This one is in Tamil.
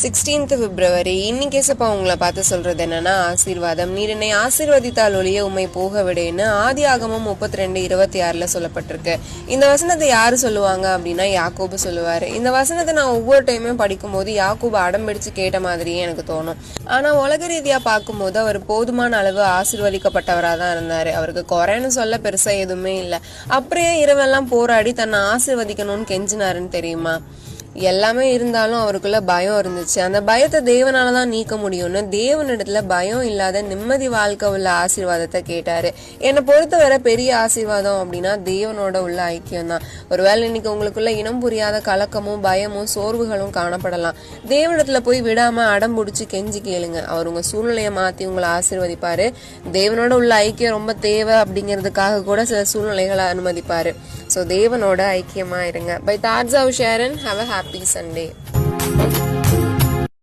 சிக்ஸ்டீன்த் பிப்ரவரி இன்னைக்கு சப்பா உங்களை பார்த்து சொல்றது என்னன்னா ஆசீர்வாதம். நீர் என்னை ஆசீர்வதித்தால் ஒளிய உண்மை போக விடேன்னு ஆதி ஆகமம் முப்பத்தி ரெண்டு இருபத்தி ஆறுல சொல்லப்பட்டிருக்கு. இந்த வசனத்தை யாரு சொல்லுவாங்க அப்படின்னா யாக்கோபு சொல்லுவாரு. இந்த வசனத்தை நான் ஒவ்வொரு டைமும் படிக்கும்போது யாக்கோபு அடம் பிடிச்சு கேட்ட மாதிரியே எனக்கு தோணும். ஆனா உலக ரீதியா பார்க்கும்போது அவர் போதுமான அளவு ஆசீர்வதிக்கப்பட்டவராக தான் இருந்தாரு. அவருக்கு குறைன்னு சொல்ல பெருசா எதுவுமே இல்லை. அப்படியே இரவெல்லாம் போராடி தன்னை ஆசீர்வதிக்கணும்னு கெஞ்சினாருன்னு தெரியுமா? எல்லாமே இருந்தாலும் அவருக்குள்ள பயம் இருந்துச்சு. அந்த பயத்தை தேவனால தான் நீக்க முடியும்னு தேவனிடத்துல பயம் இல்லாத நிம்மதி வாழ்க்கை உள்ள ஆசீர்வாதத்தை கேட்டாரு. என்னை பொறுத்தவரை பெரிய ஆசீர்வாதம் அப்படின்னா தேவனோட உள்ள ஐக்கியம் தான் ஒருவேளை இன்னைக்கு உங்களுக்குள்ள இனம் புரியாத கலக்கமும் பயமும் சோர்வுகளும் காணப்படலாம். தேவனிடத்துல போய் விடாம அடம் பிடிச்சி கெஞ்சி கேளுங்க. அவர் உங்க சூழ்நிலையை மாத்தி உங்களை ஆசீர்வதிப்பாரு. தேவனோட உள்ள ஐக்கியம் ரொம்ப தேவை அப்படிங்கிறதுக்காக கூட சில சூழ்நிலைகளை அனுமதிப்பாரு. ஸோ தேவனோட ஐக்கியமா இருங்க. By thoughts of Sharon have a happy happy Sunday.